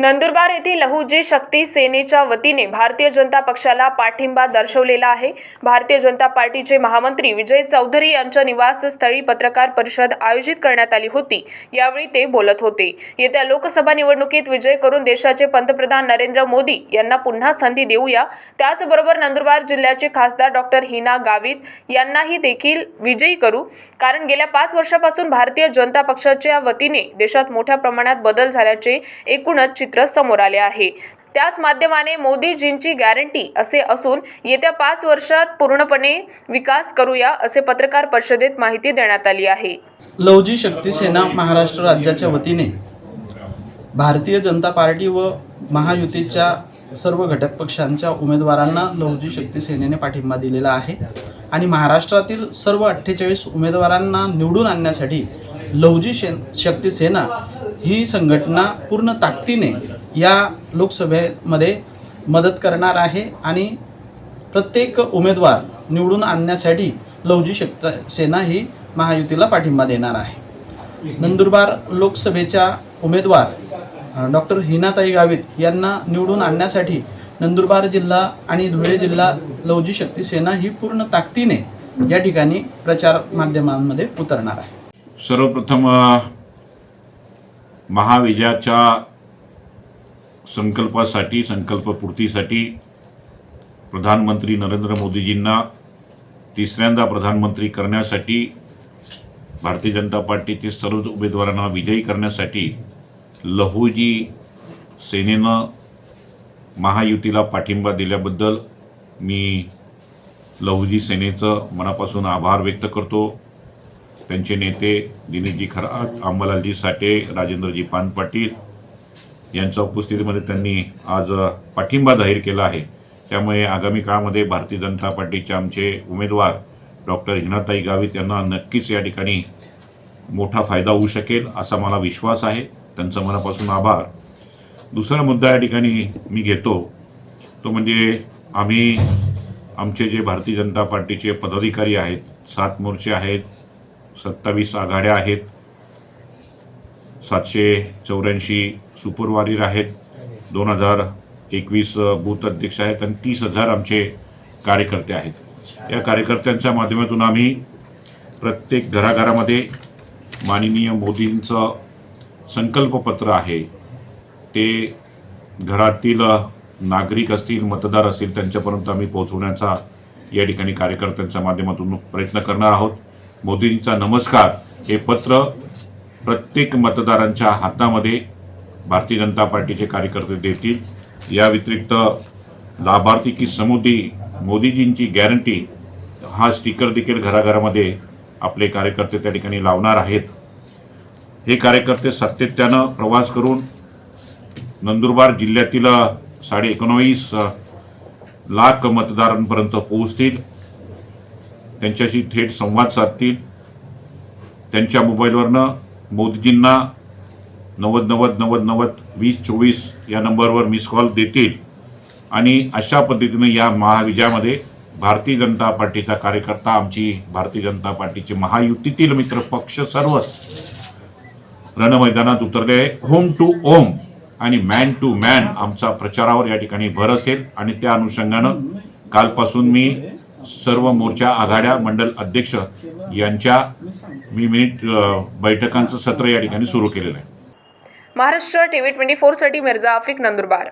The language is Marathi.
नंदुरबार येथील लहुजी शक्ती सेनेच्या वतीने भारतीय जनता पक्षाला पाठिंबा दर्शवलेला आहे. भारतीय जनता पार्टीचे महामंत्री विजय चौधरी यांच्या निवासस्थळी पत्रकार परिषद आयोजित करण्यात आली होती. यावेळी ते बोलत होते. येत्या लोकसभा निवडणुकीत विजय करून देशाचे पंतप्रधान नरेंद्र मोदी यांना पुन्हा संधी देऊया. त्याचबरोबर नंदुरबार जिल्ह्याचे खासदार डॉक्टर हिना गावित यांनाही देखील विजयी करू. कारण गेल्या पाच वर्षापासून भारतीय जनता पक्षाच्या वतीने देशात मोठ्या प्रमाणात बदल झाल्याचे एकूणच चित्र समोर आले आहे. त्याच माध्यमाने मोदीजींची गॅरंटी असे असून येत्या पाच वर्षात पूर्णपणे विकास करूया असे पत्रकार परिषदेत माहिती देण्यात आली आहे. लवजी शक्ती सेना महाराष्ट्र राज्याच्या वतीने भारतीय जनता पार्टी व महायुतीच्या सर्व घटक पक्षांच्या उमेदवारांना लवजी शक्ती सेनेने पाठिंबा दिलेला आहे आणि महाराष्ट्रातील सर्व अठ्ठेचाळीस उमेदवारांना निवडून आणण्यासाठी लवजी शे शक्ती सेना ही संघटना पूर्ण ताकदीने या लोकसभेमध्ये मदत करणार आहे आणि प्रत्येक उमेदवार निवडून आणण्यासाठी लवजी शक्त सेना ही महायुतीला पाठिंबा देणार आहे. नंदुरबार लोकसभेच्या उमेदवार डॉक्टर हिनाताई गावित यांना निवडून आणण्यासाठी नंदुरबार जिल्हा आणि धुळे जिल्हा लवजी शक्ती सेना ही पूर्ण ताकदीने या ठिकाणी प्रचार माध्यमांमध्ये उतरणार आहे. सर्वप्रथम महाविजयाच्या संकल्पासाठी संकल्पपूर्तीसाठी प्रधानमंत्री नरेंद्र मोदीजींना तिसऱ्यांदा प्रधानमंत्री करण्यासाठी भारतीय जनता पार्टीचे सर्व उमेदवारांना विजयी करण्यासाठी लहूजी सेनेनं महायुतीला पाठिंबा दिल्याबद्दल मी लहुजी सेनेचं मनापासून आभार व्यक्त करतो. त्यांचे नेते दिनेशजी खरात अंबालालजी साठे राजेंद्रजी पान पाटील यांच्या उपस्थितीमध्ये त्यांनी आज पाठिंबा जाहीर केला आहे. त्यामुळे आगामी काळामध्ये भारतीय जनता पार्टीचे आमचे उमेदवार डॉक्टर हिनाताई गावित यांना नक्कीच या ठिकाणी मोठा फायदा होऊ शकेल असा मला विश्वास आहे. त्यांचा मनापासून आभार. दुसरा मुद्दा या ठिकाणी मी घेतो. तो म्हणजे आम्ही आमचे जे भारतीय जनता पार्टीचे पदाधिकारी आहेत सात मोर्चे आहेत सत्तावीस आघाड्या आहेत. सातशे चौऱ्याऐंशी सुपरवारीर आहेत. दोन हजार एकवीस बूथ अध्यक्ष आहेत आणि तीस हजार आमचे कार्यकर्ते आहेत. या कार्यकर्त्यांच्या माध्यमातून आम्ही प्रत्येक घराघरामध्ये माननीय मोदींचं संकल्पपत्र आहे. ते घरातील नागरिक असतील मतदार असतील त्यांच्यापर्यंत आम्ही पोहोचवण्याचा या ठिकाणी कार्यकर्त्यांच्या माध्यमातून प्रयत्न करणार आहोत. मोदींचा नमस्कार. हे पत्र प्रत्येक मतदारांच्या हातामध्ये भारतीय जनता पार्टीचे कार्यकर्ते देतील. या व्यतिरिक्त लाभार्थी की समुदी मोदीजींची गॅरंटी हा स्टिकर देखील घराघरामध्ये आपले कार्यकर्ते त्या ठिकाणी लावणार आहेत. हे कार्यकर्ते सातत्यानं प्रवास करून नंदुरबार जिल्ह्यातील साडे एकोणावीस लाख मतदारांपर्यंत पोहोचतील. त्यांच्याशी थेट संवाद साधतील. त्यांच्या मोबाईलवरनं मोदीजींना नव्वद नव्वद नव्वद नव्वद वीस चोवीस या नंबरवर मिस कॉल देतील. आणि अशा पद्धतीनं या महाविजयामध्ये भारतीय जनता पार्टीचा कार्यकर्ता आमची भारतीय जनता पार्टीचे महायुतीतील मित्र पक्ष सर्वच रणमैदानात उतरले आहे होम टू ओम आणि मॅन टू मॅन आमचा प्रचारावर या ठिकाणी भर असेल. आणि त्या अनुषंगानं कालपासून मी सर्व मोर्चा आघाड्या मंडल अध्यक्ष यांच्या मी मिनिट बैठकांचं सत्र या ठिकाणी सुरू केलेलं आहे. महाराष्ट्र टीव्ही ट्वेंटी फोरसाठी मिर्झा आफिक नंदुरबार.